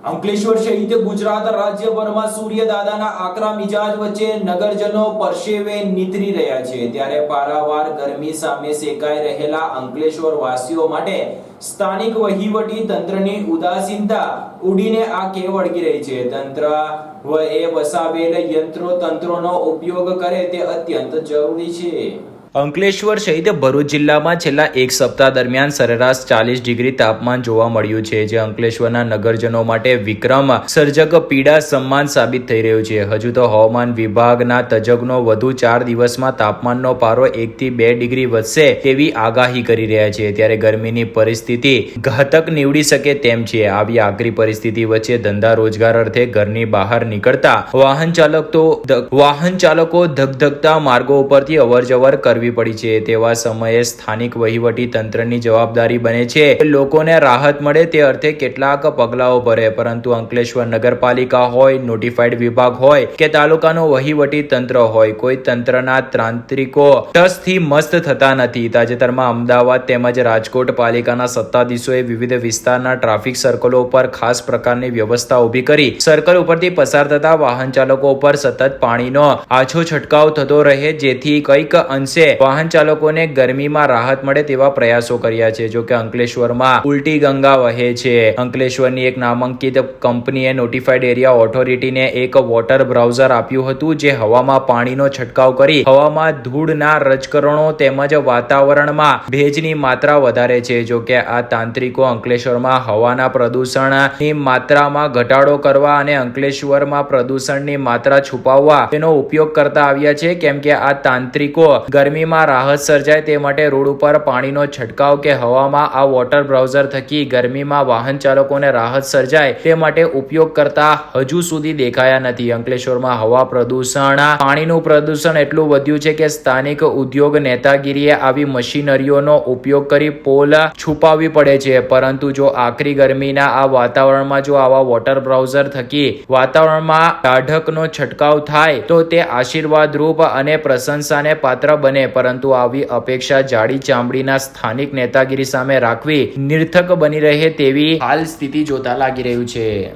અંકલેશ્વર શહીદ ગુજરાત રાજ્યભરમાં સૂર્યદાદાના આકરા મિજાજ વચ્ચે નગરજનો પરસેવે નીતરી રહ્યા છે. ત્યારે પારાવાર ગરમી સામે સેકાઈ રહેલા અંકલેશ્વર વાસીઓ માટે સ્થાનિક વહીવટી તંત્રની ઉદાસીનતા ઉડીને આ કે વળગી રહી છે. તંત્ર એ વસાવેલ યંત્રો તંત્રોનો ઉપયોગ કરે તે અત્યંત જરૂરી છે. અંકલેશ્વર સહિત ભરૂચ જિલ્લામાં છેલ્લા એક સપ્તાહ દરમિયાન સરેરાશ ચાલીસ ડિગ્રી તાપમાન જોવા મળ્યું છે, જે અંકલેશ્વરના નગરજનો માટે વિક્રમ સર્જક પીડા સમાન સાબિત થઈ રહ્યું છે. હજુ તો હવામાન વિભાગના તજજ્ઞો વધુ ચાર દિવસમાં તાપમાનનો પારો એકથી બે ડિગ્રી વધશે તેવી આગાહી કરી રહ્યા છે. ત્યારે ગરમીની પરિસ્થિતિ ઘાતક નીવડી શકે તેમ છે. આવી આકરી પરિસ્થિતિ વચ્ચે ધંધા રોજગાર અર્થે ઘરની બહાર નીકળતા વાહન ચાલક તો વાહન ચાલકો ધગધગતા માર્ગો ઉપરથી અવર જવર કરવી પડી છે. તેવા સમયે સ્થાનિક વહીવટી તંત્રની જવાબદારી બને છે. લોકોને રાહત મળે તે અર્થે કેટલાક પગલાઓ ભરે, પરંતુ અંકલેશ્વર નગરપાલિકા હોય, નોટિફાઈડ વિભાગ હોય કે તાલુકાનો વહીવટી તંત્ર હોય, કોઈ તંત્રના તાંત્રિકો ટસથી મસ્ત થતા નથી. તાજેતરમાં અમદાવાદ તેમજ રાજકોટ પાલિકાના સત્તાધીશોએ વિવિધ વિસ્તારના ટ્રાફિક સર્કલો ઉપર ખાસ પ્રકારની વ્યવસ્થા ઊભી કરી. સર્કલ ઉપરથી પસાર થતા વાહન ચાલકો ઉપર સતત પાણીનો આછો છંટકાવ થતો રહે, જેથી કંઈક અંશે વાહન ચાલકોને ગરમીમાં રાહત મળે તેવા પ્રયાસો કર્યા છે. જો અંકલેશ્વરમાં ઉલટી ગંગા વહે છે. અંકલેશ્વરની એક નામાંકિત કંપનીએ નોટિફાઈડ એરિયા ઓથોરિટીને એક વોટર બ્રાઉઝર આપ્યું હતું, જે હવામાં પાણીનો છંટકાવ કરી હવામાં ધૂળના રજકરણો તેમજ વાતાવરણમાં ભેજની માત્રા વધારે છે. જો કે આ તાંત્રિકો અંકલેશ્વરમાં હવાના પ્રદૂષણની માત્રામાં ઘટાડો કરવા અને અંકલેશ્વરમાં પ્રદૂષણની માત્રા છુપાવવા તેનો ઉપયોગ કરતા આવ્યા છે. કેમ કે આ તાંત્રિકો ગરમીમાં રાહત સર્જાય તે માટે રોડ ઉપર પાણીનો છંટકાવ કે હવામાં આ વોટર બ્રાઉઝર થકી ગરમીમાં વાહન ચાલકોને રાહત સર્જાય તે માટે ઉપયોગ કરતા હજુ સુધી દેખાયા નથી. અંકલેશ્વરમાં હવા પ્રદૂષણ, પાણીનું પ્રદૂષણ એટલું વધ્યું છે કે સ્થાનિક ઉદ્યોગ નેતાગીરીએ આવી મશીનરીઓનો ઉપયોગ કરી પોલ છુપાવવી પડે છે. પરંતુ જો આકરી ગરમીના આ વાતાવરણમાં જો આવા વોટર બ્રાઉઝર થકી વાતાવરણમાં ટાઢકનો છંટકાવ થાય, તો તે આશીર્વાદરૂપ અને પ્રશંસાને પાત્ર બને. પરંતુ આવી અપેક્ષા જાડી ચામડીના સ્થાનિક નેતાગીરી સામે રાખવી નિર્થક બની રહે તેવી હાલ સ્થિતિ જોતા લાગી રહ્યું છે.